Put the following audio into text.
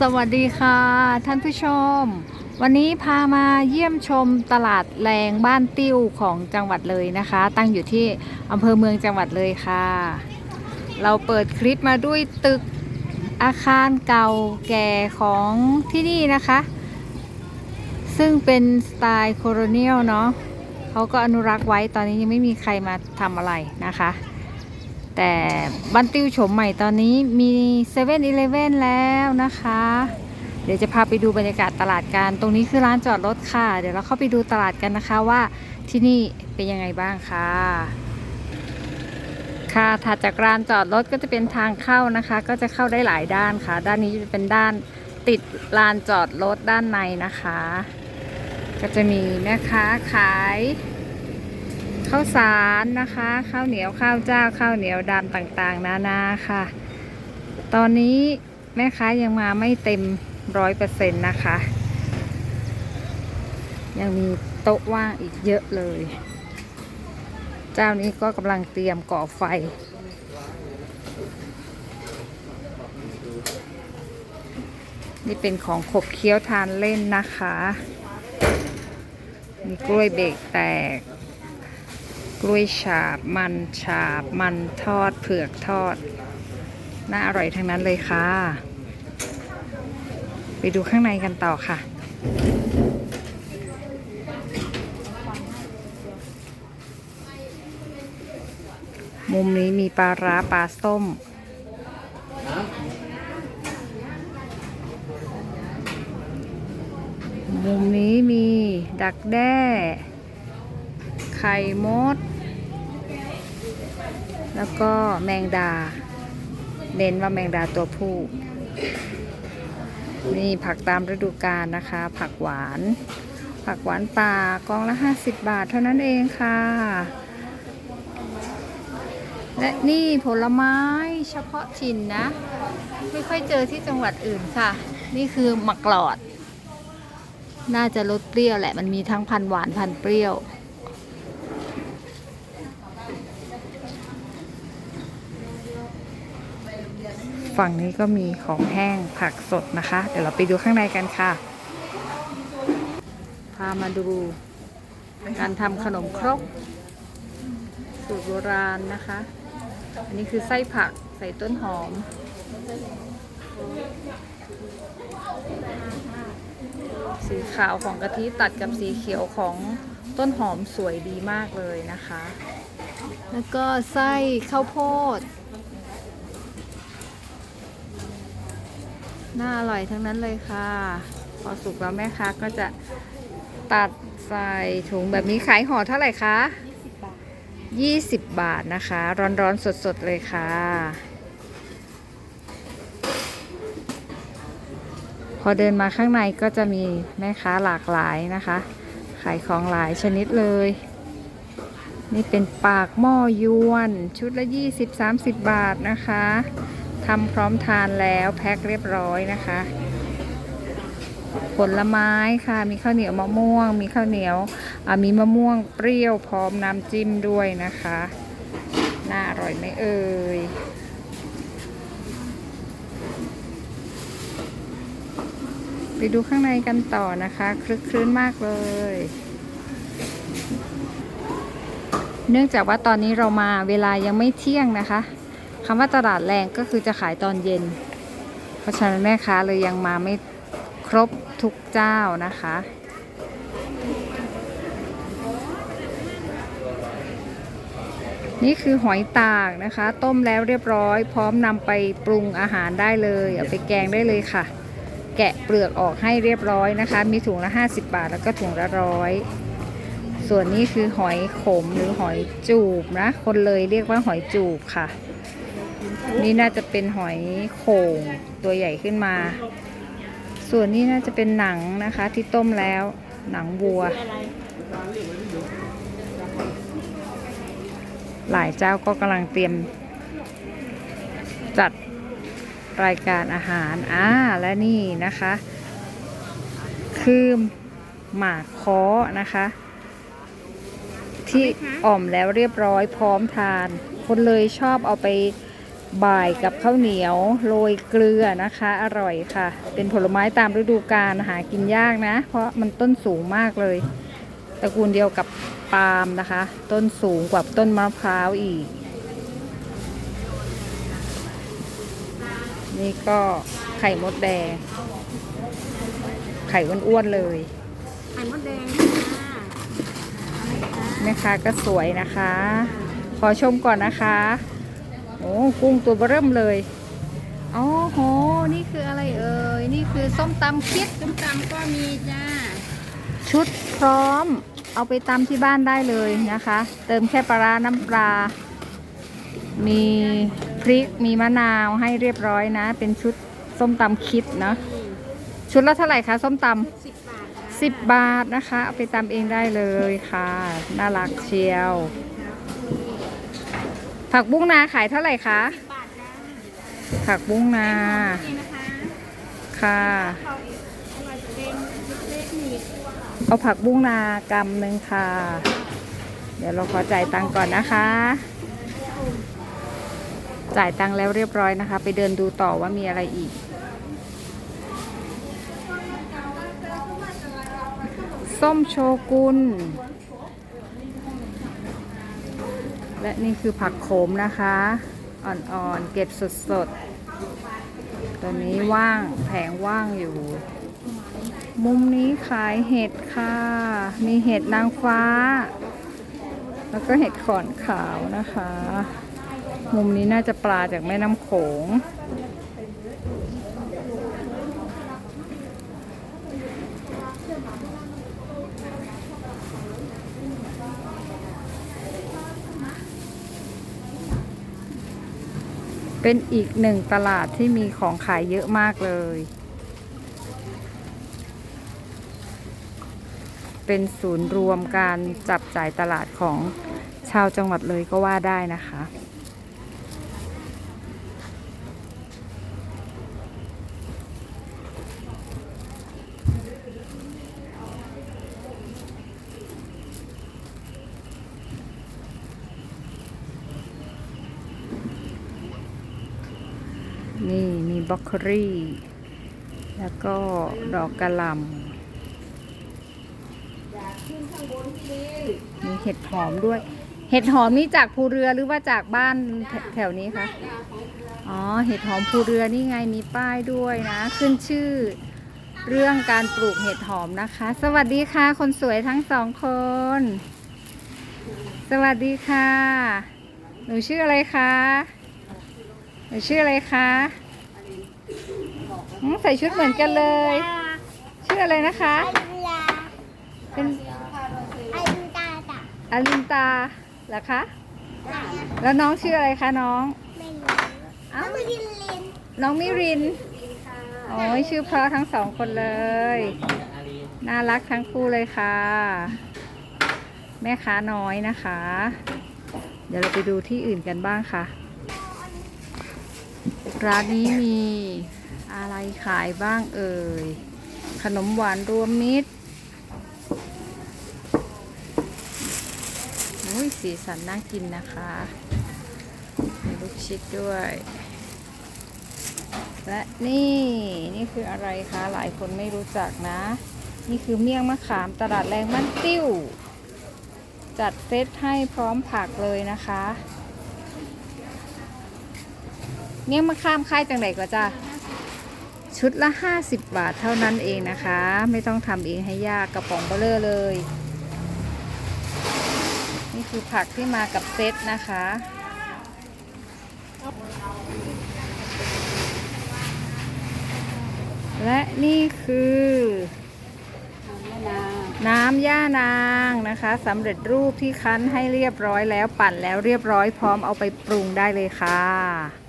สวัสดีค่ะท่านผู้ชม วันนี้พามาเยี่ยมชมตลาดแรงบ้านติ้วของจังหวัดเลยนะคะ ตั้งอยู่ที่อำเภอเมืองจังหวัดเลยค่ะ เราเปิดคลิปมาด้วยตึกอาคารเก่าแก่ของที่นี่นะคะ ซึ่งเป็นสไตล์โคโรเนียลเนาะเขาก็อนุรักษ์ไว้ตอนนี้ยังไม่มีใครมาทำอะไรนะคะ แต่บ้านติ้วโฉมใหม่ตอนนี้มี7 e เ e ่ e อแล้วนะคะ เดี๋ยวจะพาไปดูบรรยากาศตลาดกัน ตรงนี้คือร้านจอดรถค่ะ เดี๋ยวเราเข้าไปดูตลาดกันนะคะว่าที่นี่เป็นยังไงบ้างค่ะ ค่ะถัดจากร้านจอดรถก็จะเป็นทางเข้านะคะ ก็จะเข้าได้หลายด้านค่ะ ด้านนี้จะเป็นด้านติดลานจอดรถด้านในนะคะ ก็จะมีแม่ค้าขาย ข้าวสารนะคะ ข้าวเหนียวข้าวเจ้า ข้าวเหนียวดำต่างๆ นานาค่ะ ตอนนี้แม่ค้ายังมาไม่เต็มร้อยเปอร์เซ็นต์นะคะ ยังมีโต๊ะว่างอีกเยอะเลย เจ้านี้ก็กำลังเตรียมก่อไฟนี่เป็นของขบเคี้ยวทานเล่นนะคะ มีกล้วยเบรกแตก กล้วยฉาบ มันฉาบ มันทอดเผือกทอด น่าอร่อยทั้งนั้นเลยค่ะ ไปดูข้างในกันต่อค่ะ มุมนี้มีปลาร้าปลาส้มมุมนี้มีดักแด้ ไข่มด แล้วก็แมงดา เน้นว่าแมงดาตัวผู้ นี่ผักตามฤดูกาลนะคะ ผักหวาน ผักหวานป่ากองละ 50 บาทเท่านั้นเองค่ะ และนี่ผลไม้เฉพาะถิ่นนะ ไม่ค่อยเจอที่จังหวัดอื่นค่ะ นี่คือมักหลอด น่าจะรสเปรี้ยวแหละ มันมีทั้งพันหวานพันเปรี้ยว ฝั่งนี้ก็มีของแห้งผักสดนะคะ เดี๋ยวเราไปดูข้างในกันค่ะ พามาดูการทำขนมครก สูตรโบราณนะคะ อันนี้คือไส้ผักใส่ต้นหอม สีขาวของกะทิตัดกับสีเขียวของต้นหอมสวยดีมากเลยนะคะ แล้วก็ไส้ข้าวโพด น่าอร่อยทั้งนั้นเลยค่ะ พอสุกแล้วแม่ค้าก็จะตัดใส่ถุงแบบนี้ขายห่อเท่าไหร่คะ20 บาทนะคะ ร้อนๆสดๆเลยค่ะ พอเดินมาข้างในก็จะมีแม่ค้าหลากหลายนะคะ ขายของหลายชนิดเลย นี่เป็นปากหม้อยวน ชุดละ 20-30 บาทนะคะ ทำพร้อมทานแล้วแพ็คเรียบร้อยนะคะ ผลไม้ค่ะ มีข้าวเหนียวมะม่วง มีข้าวเหนียวมีมะม่วงเปรี้ยวพร้อมน้ำจิ้มด้วยนะคะ น่าอร่อยไหมเอ่ยไปดูข้างในกันต่อนะคะ คลึกคลื้นมากเลย เนื่องจากว่าตอนนี้เรามาเวลายังไม่เที่ยงนะคะ คำว่าตลาดแรงก็คือจะขายตอนเย็น เพราะฉะนั้นแม่ค้าเลยยังมาไม่ครบทุกเจ้านะคะ นี่คือหอยตากนะคะ ต้มแล้วเรียบร้อย พร้อมนำไปปรุงอาหารได้เลย เอาไปแกงได้เลยค่ะ แกะเปลือกออกให้เรียบร้อยนะคะ มีถุงละ 50 บาท แล้วก็ถุงละร้อยส่วนนี้คือหอยขมหรือหอยจูบนะ คนเลยเรียกว่าหอยจูบค่ะ นี่น่าจะเป็นหอยโข่งตัวใหญ่ขึ้นมา ส่วนนี้น่าจะเป็นหนังนะคะ ที่ต้มแล้วหนังวัว หลายเจ้าก็กำลังเตรียม จัดรายการอาหารอ่าและนี่นะคะ คือหมากค้อนะคะ ที่อ่อมแล้วเรียบร้อยพร้อมทาน คนเลยชอบเอาไป บ่ายกับข้าวเหนียวโรยเกลือนะคะ อร่อยค่ะ เป็นผลไม้ตามฤดูกาลหากินยากนะ เพราะมันต้นสูงมากเลยตระกูลเดียวกับปาล์มนะคะ ต้นสูงกว่าต้นมะพร้าวอีก นี่ก็ไข่มดแดง ไข่อ้วนๆเลย ไข่มดแดงค่ะแม่ค้าก็สวยนะคะ ขอชมก่อนนะคะ โอ้กุ้งตัวเบอเริ่มเลยอ๋อโห นี่คืออะไรเอ่ย นี่คือส้มตำคิดส้มตำก็มีจ้า ชุดพร้อม เอาไปตำที่บ้านได้เลยนะคะ เติมแค่ปลาร้าน้ำปลา มีพริก มีมะนาวให้เรียบร้อยนะ เป็นชุดส้มตำคิดเนาะ ชุดละเท่าไหร่คะส้มตำสิบบาทค่ะสิบบาทนะคะ เอาไปตำเองได้เลยค่ะ น่ารักเชียว ผักบุ้งนาขายเท่าไหร่คะบาทนะผักบุ้งนานี่นะคะค่ะเขาอร่อยเป็นเล็กๆนี่เอาผักบุ้งนากำหนึ่งค่ะ เดี๋ยวเราขอจ่ายตังค์ก่อนนะคะ จ่ายตังค์แล้วเรียบร้อยนะคะ ไปเดินดูต่อว่ามีอะไรอีก ส้มโชกุน และนี่คือผักโขมนะคะ อ่อนๆ เก็บสดๆ ตอนนี้ว่างแผงว่างอยู่ มุมนี้ขายเห็ดค่ะ มีเห็ดนางฟ้า แล้วก็เห็ดขอนขาวนะคะ มุมนี้น่าจะปลาจากแม่น้ำโขง เป็นอีกหนึ่งตลาดที่มีของขายเยอะมากเลย เป็นศูนย์รวมการจับจ่ายตลาดของชาวจังหวัดเลยก็ว่าได้นะคะ นี่มีบล็อกโครี่ แล้วก็ดอกกระลำมีเห็ดหอมด้วย เห็ดหอมนี่จากภูเรือหรือว่าจากบ้านแถวนี้คะอ๋อเห็ดหอมภูเรือนี่ไงมีป้ายด้วยนะ ขึ้นชื่อเรื่องการปลูกเห็ดหอมนะคะ สวัสดีค่ะ คนสวยทั้งสองคน สวัสดีค่ะ หนูชื่ออะไรคะ นูชื่ออะไรคะอืมใส่ชุดเหมือนกันเลย ชื่ออะไรนะคะอายุลาเป็นอายุตาจ้ะอลินตาเหรอคะ แล้วน้องชื่ออะไรคะน้องไม่รู้เอ้าน้องลินลินน้องมิริน โอ้ยชื่อเพราะทั้งสองคนเลย น่ารักทั้งคู่เลยค่ะ แม่ค้าน้อยนะคะ เดี๋ยวเราไปดูที่อื่นกันบ้างค่ะ ร้านนี้มีอะไรขายบ้างเอ่ย ขนมหวานรวมมิตรอุ้ยสีสันน่ากินนะคะ มีลูกชิดด้วย และนี่นี่คืออะไรคะ หลายคนไม่รู้จักนะ นี่คือเมี่ยงมะขามตลาดแรงมันติ้ว จัดเซตให้พร้อมผักเลยนะคะ เมี่ยมะขามค่ายจังไหนก็จะชุดละ 50 บาทเท่านั้นเองนะคะ ไม่ต้องทำเองให้ยากกระป๋องเบลเลอร์เลย นี่คือผักที่มากับเซตนะคะ และนี่คือ น้ำย่านางนะคะสำเร็จรูปที่คั้นให้เรียบร้อยแล้วปั่นแล้วเรียบร้อยพร้อมเอาไปปรุงได้เลยค่ะ